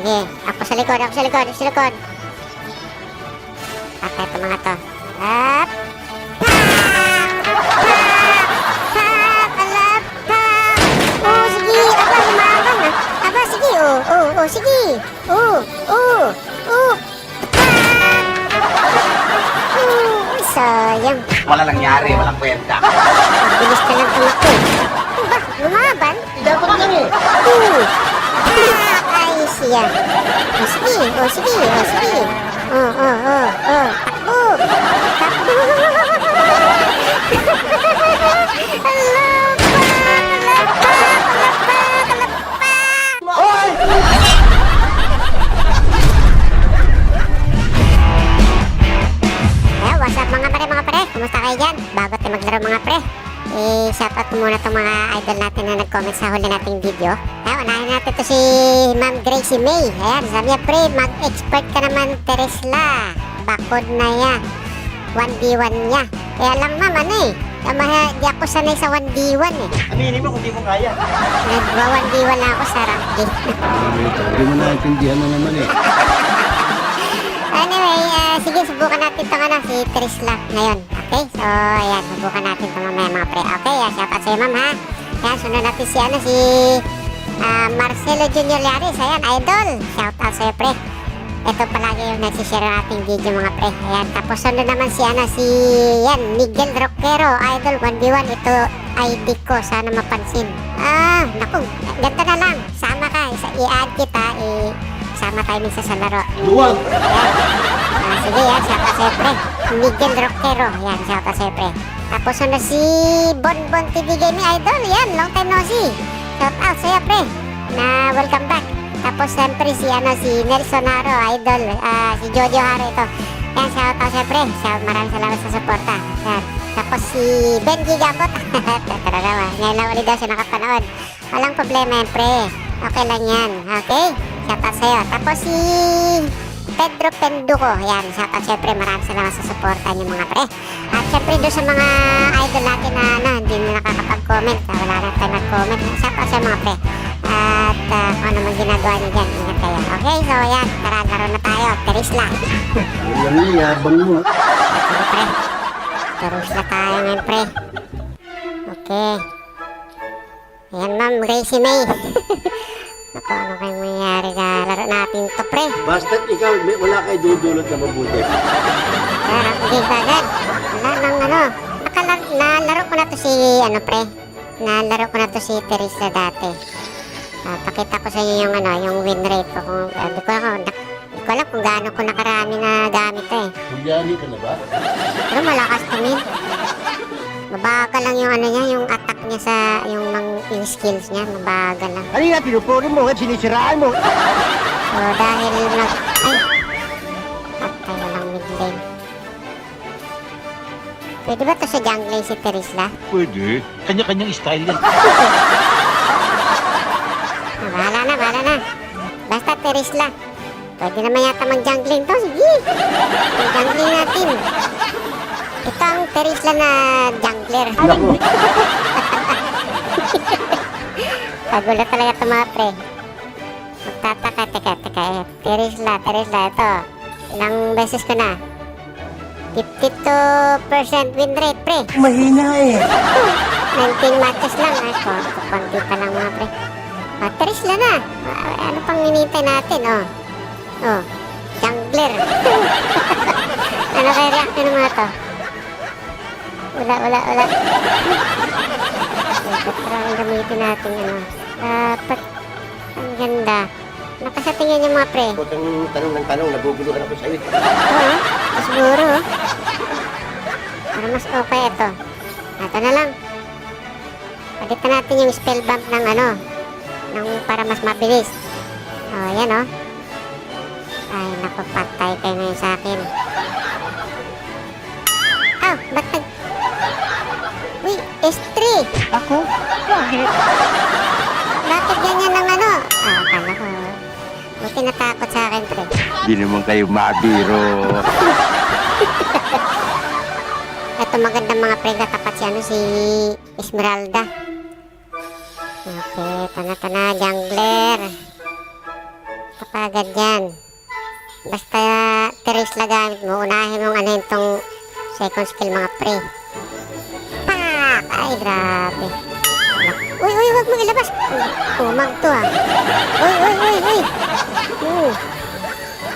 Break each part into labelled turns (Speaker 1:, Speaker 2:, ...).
Speaker 1: Sige, ako sa likod, ako sa likod, ako sa likod. At ito mga to. Up! Oh, oh, oh, oh, sige. Oh, oh, oh. Oh, sayang.
Speaker 2: Wala nangyari, walang kwenta.
Speaker 1: Ang bilis ka lang tumakbo. Aba, lumaban?
Speaker 3: Dapat lang eh.
Speaker 1: Uh! Ah, ay siya. O sige, o sige, o sige. Oh, oh, oh, oh. Takbo! Takbo! Alapak! Alapak! Alapak! Alapak! Eh, what's up mga pare, mga pare? Kumusta kayo dyan? Bago tayo maglaro mga pre. Eh, shoutout ko muna itong mga idol natin na nag-comment sa huli nating video. Eh, unahin natin to si Ma'am Gracie May. Ayan, sabi niya, pre, mag-expert ka naman, Teresla. Bakod na yan. 1v1 niya. Kaya lang ma'am, ano eh. Kamaha, di ako sanay sa 1v1 eh.
Speaker 3: Aminin mo kung di mo kaya.
Speaker 1: Nagwa 1v1 na ako sa rank game.
Speaker 4: Hindi mo naintindihan na naman eh.
Speaker 1: Anyway, ah, sige, subukan natin itong ano, si Trisla ngayon. Okay? So, ayan, subukan natin ito mamaya mga pre. Okay, uh, shout out sa'yo ma'am ha. Ayan, sunod natin si ano, si ah, Marcelo Junior Llares. Ayan, idol. Shout out sa'yo pre. Ito palagi yung nagsishare ng ating video mga pre. Ayan, tapos sunod naman si ano, si yan, Miguel Roquero. Idol, 1v1. Ito ID ko, sana mapansin. Ah, naku, ganda na lang. Sama ka, i-add kita, i- sama tayo minsan sa laro.
Speaker 3: Luwag.
Speaker 1: Ah, sige yan, shout out sa'yo pre. Miguel Roquero, yan, shout out sa'yo pre. Tapos ano si Bonbon TV Gaming Idol, yan, long time no see. Shout out sa'yo pre, na welcome back. Tapos siyempre si ano si Nelson Haro Idol, ah, si Jojo Haro ito. Yan, shout out sa'yo pre, shout, maraming salamat sa suporta. Yan. Tapos si Benji Gambot, tara naman, ngayon lang ulit daw siya nakapanood. Walang problema yan pre, okay lang yan, okay? Shout out sa'yo. Tapos si Pedro Penduko. Yan, shout out syempre maraming salamat sa suporta niyo mga pre. At syempre doon sa mga idol natin na ano, hindi na nakakapag-comment. Ah, Wala na tayo nag-comment. Shout out sa mga pre. At ah, kung ano man ginagawa niyo dyan, ingat kayo. Okay, so yan, tara, laro na tayo. Terisla.
Speaker 4: Yan ang yabang mo.
Speaker 1: Sige pre. Terisla tayo ngayon pre. Okay. Ayan ma'am, Gracie May. Ako, ano kayong mangyayari na laro natin to pre?
Speaker 4: Basta't ikaw, may, wala kayo dudulot na mabuti.
Speaker 1: Sarap din agad. Wala nang ano. Nakalar nalaro ko na to si ano pre. Nalaro ko na to si Teresa dati. Ah, pakita ko sa inyo yung ano, yung win rate ko kung uh, di ko alam, di ko alam kung gaano ko nakarami na gamit to eh.
Speaker 4: Hulyani ka na ba?
Speaker 1: Pero malakas to min. Mabagal lang yung ano niya, yung attack niya sa yung mang, yung skills niya, mabagal lang.
Speaker 3: Ano nga, pinupuri mo at sinisiraan mo.
Speaker 1: So dahil nag ay patay walang mid lane. Pwede ba to sa jungle si Terisla?
Speaker 5: Pwede. Kanya-kanyang style yan.
Speaker 1: Ah, bahala na, bahala na. Basta Terisla. Pwede naman yata mag-jungling to. Sige. Mag-jungling natin. Ito ang Terisla na jungler.
Speaker 4: Naku,
Speaker 1: talaga ito mga pre. Magtataka, teka, teka. Eh. Terisla, Terisla, ito. Ilang beses ko na. 52% win rate, pre.
Speaker 3: Mahina eh.
Speaker 1: 19 matches lang. Ay, ko, konti pa lang mga pre. Ah, Terisla na. Ah, ano pang ninintay natin, oh. Oh, jungler. ano kaya reaction ng mga to? Wala, wala, wala. Dapat parang gamitin natin ano. Dapat, ang ganda. Nakasatingin niyo mga pre.
Speaker 4: huwag kang tanong ng tanong, naguguluhan ako sa'yo.
Speaker 1: Ito, oh. Siguro, oh. Para mas okay ito. Ito na lang. Palitan natin yung spell bump ng ano, ng para mas mabilis. Oh, yan oh. Ay, naku, patay kayo ngayon sa akin. Ah, ba't nag...
Speaker 3: Bakit?
Speaker 1: Ganyan ng ano? Ah, akala ko. Buti natakot sa akin, pre.
Speaker 5: Hindi naman kayo mabiro.
Speaker 1: Ito magandang mga pre katapat si ano si Esmeralda. Okay, tana tana jungler. Kapagad yan. Basta teres lang gamit mo, unahin mong ano tong second skill mga pre. Pak! Ay, grabe. Uy, uy, wag mo ilabas. Kumag to ah. Uy, uy, uy, uy. Hmm.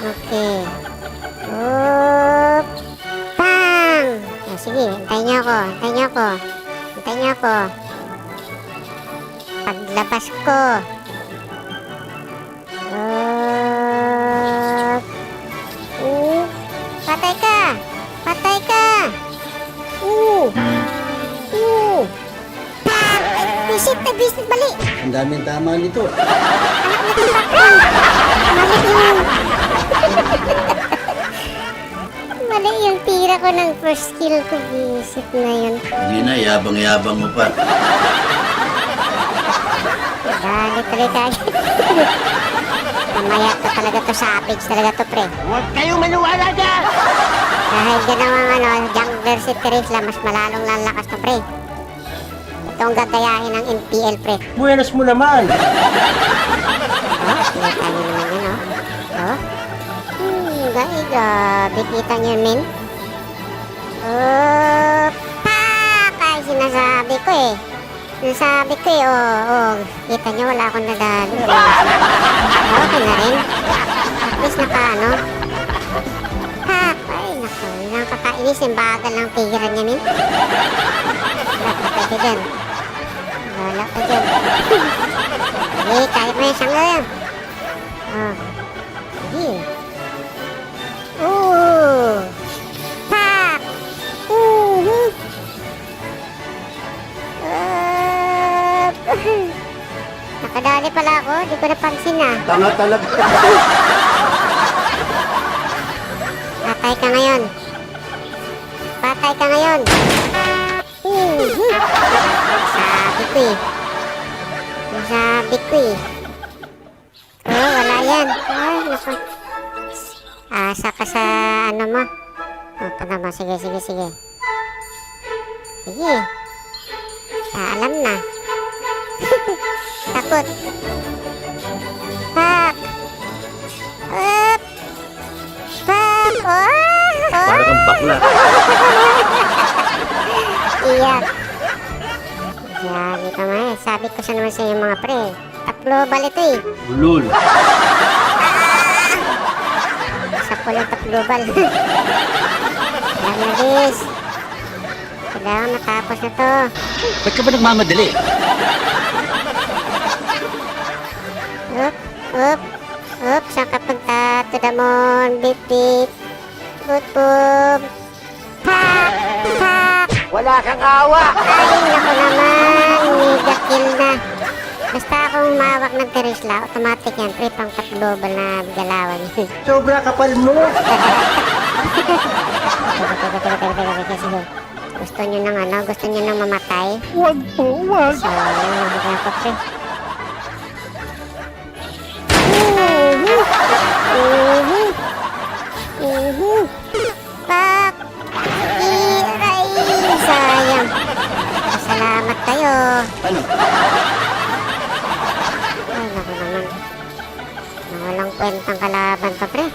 Speaker 1: Okay. Oop. Pang! Ah, sige, hintayin niyo ako. Hintayin niyo ako. Hintayin niyo ako. Paglabas ko. Visit na visit bali!
Speaker 4: Ang daming tama nito.
Speaker 1: Mali yung... Mali yung tira ko ng first skill ko. Visit na yun.
Speaker 4: Hindi na, yabang-yabang mo pa.
Speaker 1: Tuloy kayo. Mamaya to talaga to savage talaga to pre.
Speaker 3: Huwag kayong maniwala dyan!
Speaker 1: Dahil ganawang ano, jungler si Teresla, mas malalong lalakas to pre. Ito ang gagayahin ng NPL pre.
Speaker 3: Buenas mo naman!
Speaker 1: Oh, kita niyo naman yun oh. Oh. Hmm, gay, grabe. Kita niyo min. Oh, pak! Ay, sinasabi ko eh. Sinasabi ko eh, oh, oh. Kita niyo, wala akong nadalo. Eh. Okay na rin. At least naka, ano. Naku. Yung bagal ng tira niya, min. Pwede dyan. Wala pa dyan. Eh, kaya mo yung sangga yan. Oh. Sige. Ooh. Pak! Ooh. Uh, Nakadali pala ako. Di ko napansin ah.
Speaker 4: Tanga talaga.
Speaker 1: Patay ka ngayon. Patay ka ngayon. Mhm. Sabi ko eh. Sabi ko eh. Oh, wala yan. Ay, naku. Asa ka sa ano mo. Oh, ito naman. Sige, sige, sige. Sige. Paalam na. Takot. Pak! Up! Pak! Oh!
Speaker 4: Para kang bakla.
Speaker 1: Iyak. Sabi ka nga eh. Sabi ko sa naman sa inyo mga pre. Top global ito eh.
Speaker 4: Ulul.
Speaker 1: Sa top global. Kailangan na bis. Kailangan matapos na to.
Speaker 5: Ba't ka ba nagmamadali?
Speaker 1: Up, up, up. Saan ka punta? To the moon. Beep, beep. Boop, boop. Pak!
Speaker 3: Wala kang awa!
Speaker 1: Ay, naku naman. Mega kill na. Basta akong mawak ng Teresla, automatic yan. Pre, pang global na galawan.
Speaker 3: Sobra kapal mo!
Speaker 1: Teka, teka, teka, teka, teka, teka, sige. Gusto nyo ng ano? Gusto nyo ng mamatay?
Speaker 3: Huwag po, huwag!
Speaker 1: So, yun, hindi ako pre. Mhm. Mhm. Mhm. Kayo.
Speaker 4: Ano?
Speaker 1: Ay, naku naman. Walang kwentang kalaban to, pre.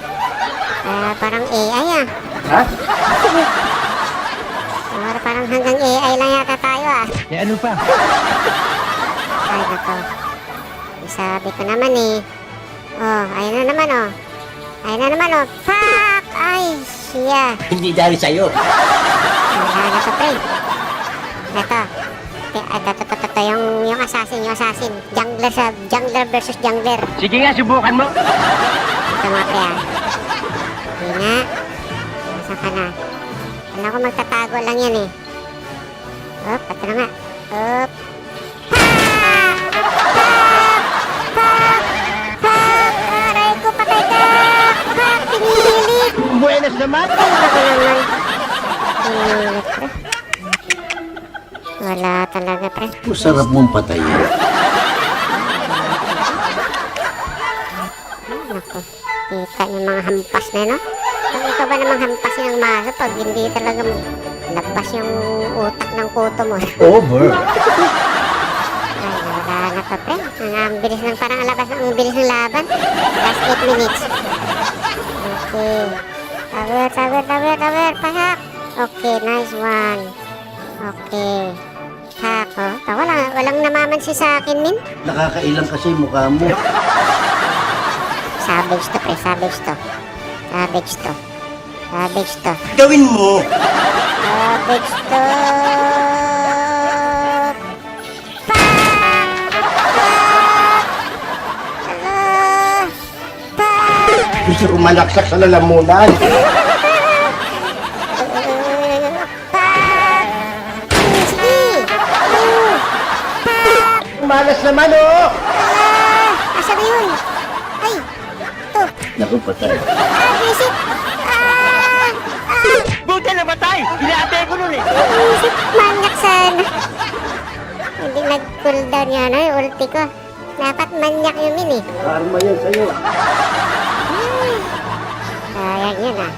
Speaker 1: Ah, parang AI ah.
Speaker 3: Ha?
Speaker 1: Or parang hanggang AI lang yata tayo ah.
Speaker 3: Eh ano pa?
Speaker 1: Ay, nako. Sabi ko naman eh. Oh, ayun na naman oh. Ayun na naman oh. Fuck! Ay, siya.
Speaker 4: Hindi dahil sa'yo.
Speaker 1: Wala na to, pre. Ito. Ito, ito, ito, ito, yung, yung assassin, yung assassin. Jungler sa, jungler versus jungler.
Speaker 3: Sige nga, subukan mo!
Speaker 1: Ito mga pre ah. Hindi na. Nasaan ka na? Alam ko magtatago lang yan eh. Op, ito na nga. Op. Ko!
Speaker 3: Buenas naman!
Speaker 1: Naku naman. Pinilit, pre. Wala talaga, pre.
Speaker 4: Masarap mong patayin.
Speaker 1: Naku, kita yung mga hampas na yun, no? Kung ikaw ba namang hampasin ang maso pag hindi talaga labas yung utak ng kuto mo.
Speaker 4: Over.
Speaker 1: Ay, wala na to, pre. Ang, ang bilis ng parang alabas ng ang bilis ng laban. Last 8 minutes. Okay. Tower, tower, tower, tower. Pahak. Okay, nice one. Okay. Hak, oh. Ah, wala, walang namamansi sa akin, min.
Speaker 4: Nakakailang kasi mukha mo.
Speaker 1: Savage to, pre. Savage to. Savage to. Savage to.
Speaker 4: Gawin mo!
Speaker 1: Savage to.
Speaker 3: Gusto ko malaksak sa lalamunan. Naman, oh!
Speaker 1: Ah! Asa na yun? Ay! To!
Speaker 4: Naku, patay.
Speaker 1: Ah! Visit! Ah! Ah!
Speaker 3: Buti na matay! Hinatay ko nun eh!
Speaker 1: Isip manyak sana. Hindi nag-cooldown yan, ay, ulti ko. Dapat manyak yung min eh.
Speaker 3: Karma yan sa'yo.
Speaker 1: Sayang yun ah.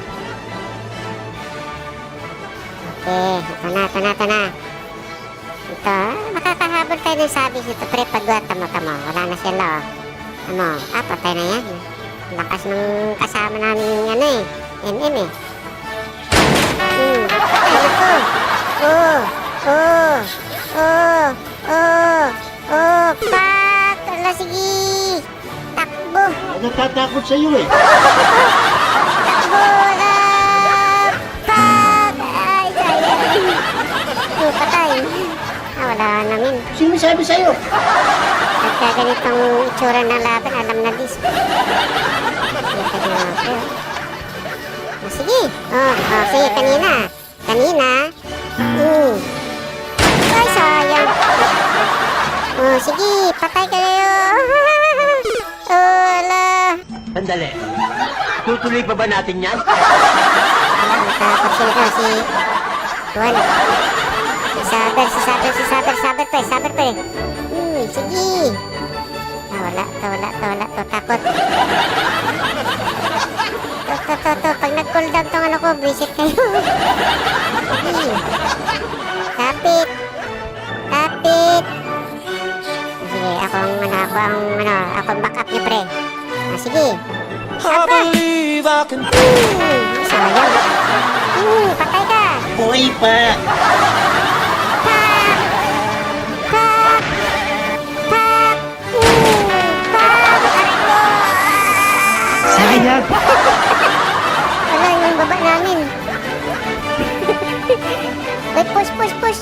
Speaker 1: Okay, ito na, ito na, ito na. Ito, ah, makakahabol tayo ng sabis ito. Pre, pagwa, tamo, tamo. Wala na sila oh. Ano, ah, patay na yan. Lakas ng kasama namin ano eh. MM eh. Hmm, patay na to. Oh, oh, oh, oh, oh, pak! Ala, sige! Takbo!
Speaker 3: Natatakot sa'yo eh.
Speaker 1: Bola! Pag! Ay, sayang. Oh, Ah, wala namin.
Speaker 3: Sino sabi sa'yo?
Speaker 1: Pagka ganitong itsura ng laban, alam na dis. Dito din ako. Oh, sige. Oh, oh, sige, kanina. Kanina. Hmm. Ay, sayang. Oh, sige, patay kayo. Oh, ala.
Speaker 3: Sandali. Tutuloy pa ba natin yan?
Speaker 1: Natakot sila to, si... Juan. Saber, si Saber, si Saber, Saber pa eh, Saber pa eh. Hmm, sige. Ah, wala, to, wala, to, takot. To, to, to, to, pag nag-cool down tong ano ko, visit kayo. Sige. Kapit. Kapit. Sige, ako ang, ano, ako ang, ano, ako ang backup niya, pre. Ah, sige. Aba! Hmm, sayang. Hmm, patay ka.
Speaker 4: Buhay pa!
Speaker 1: Wala yung baba namin. Wait, push, push, push.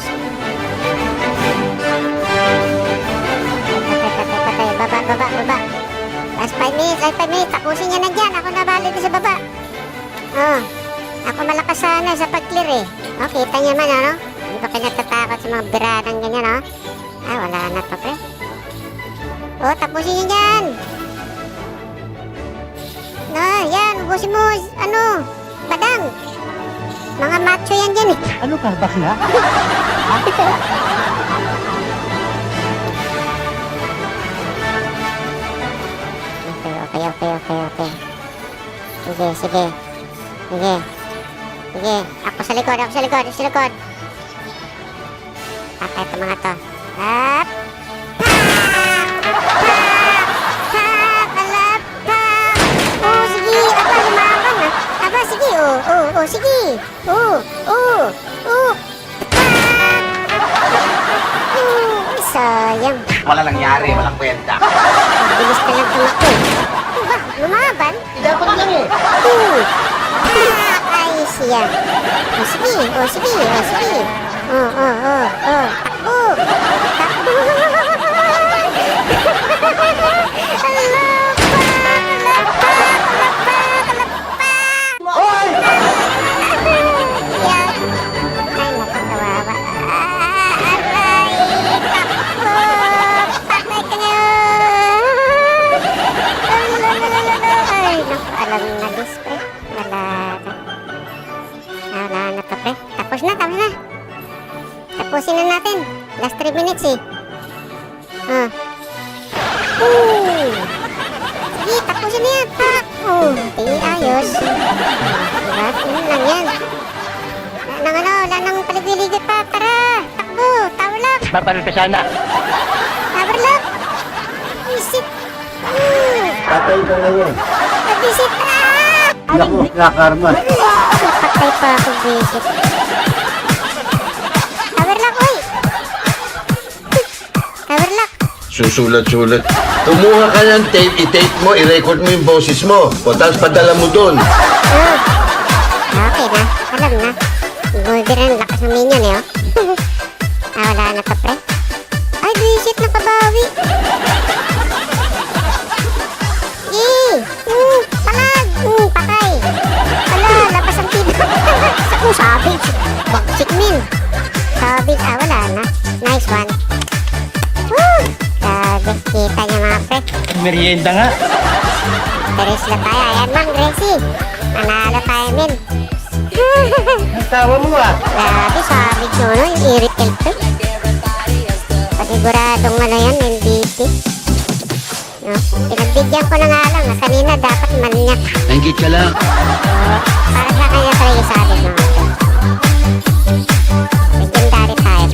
Speaker 1: Patay. Baba, baba, baba. Last 5 minutes, last 5 minutes. Tapusin niya na dyan. Ako nabali doon sa baba. Oh. Ako malakas sana sa pag-clear eh. Oh, kita niyo man, ano? Hindi ba kayo natatakot sa mga biradang ganyan, oh? Ah, wala na to, pre. Oh, tapusin niyo dyan. Yan. Ubusin mo, ano, badang. Mga macho yan dyan eh.
Speaker 3: Ano ka, bakla?
Speaker 1: Okay, okay, okay, okay, okay. Sige, sige. Sige. Sige. Ako sa likod, ako sa likod, sa likod. Patay ito mga to. Hap! Oh, oh, oh, sige. Oh, oh, oh. Pak! Oh, sayang.
Speaker 2: Wala nangyari, walang kwenta.
Speaker 1: Bilis ka lang tumakbo. Diba? Lumaban?
Speaker 3: Dapat lang eh.
Speaker 1: Hmm. Ah, ay siya. O sige, o sige, o sige. O, o, o, o. Takbo. Takbo. Paligid pa. Tara, takbo, tawlak,
Speaker 3: Babaril ka sana.
Speaker 1: tawarlak.
Speaker 4: Patay ka ngayon.
Speaker 1: Nag-visit na!
Speaker 4: Naku, kakarma.
Speaker 1: Napatay pa ako, visit. Tower lock, oy! Tower lock.
Speaker 6: Susulat-sulat. Kumuha ka ng tape, i-tape mo, i-record mo yung boses mo. O tapos padala mo doon.
Speaker 1: Oh. Okay na. Alam na. Golden ang lakas ng minion eh, oh. na pre. Ay, visit nakabawi. Yee! Mm, palag! Mm, pakay! Wala, labas ang tibay. oh, savage. Bagsik min. Savage. Ah, wala na. Nice one. Woo! Grabe, kita niya mga pre.
Speaker 3: Merienda nga.
Speaker 1: Teres na tayo. Ayan, Mang Gracie. Nanalo tayo, min.
Speaker 3: Ang tawa mo ah.
Speaker 1: Grabe, no, no? Yung irritate Pinagbigyan ko na nga lang na kanina dapat manyak.
Speaker 5: Nanggit ka lang.
Speaker 1: Para sa kanya talaga sa atin mga ito. Legendary tayo.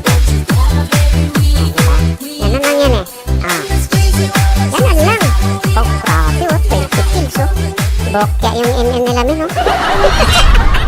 Speaker 1: Yan yan eh. Ah. Yan lang. Oh, grabe oh. 20 kills oh. Bokya yung NN nila min oh.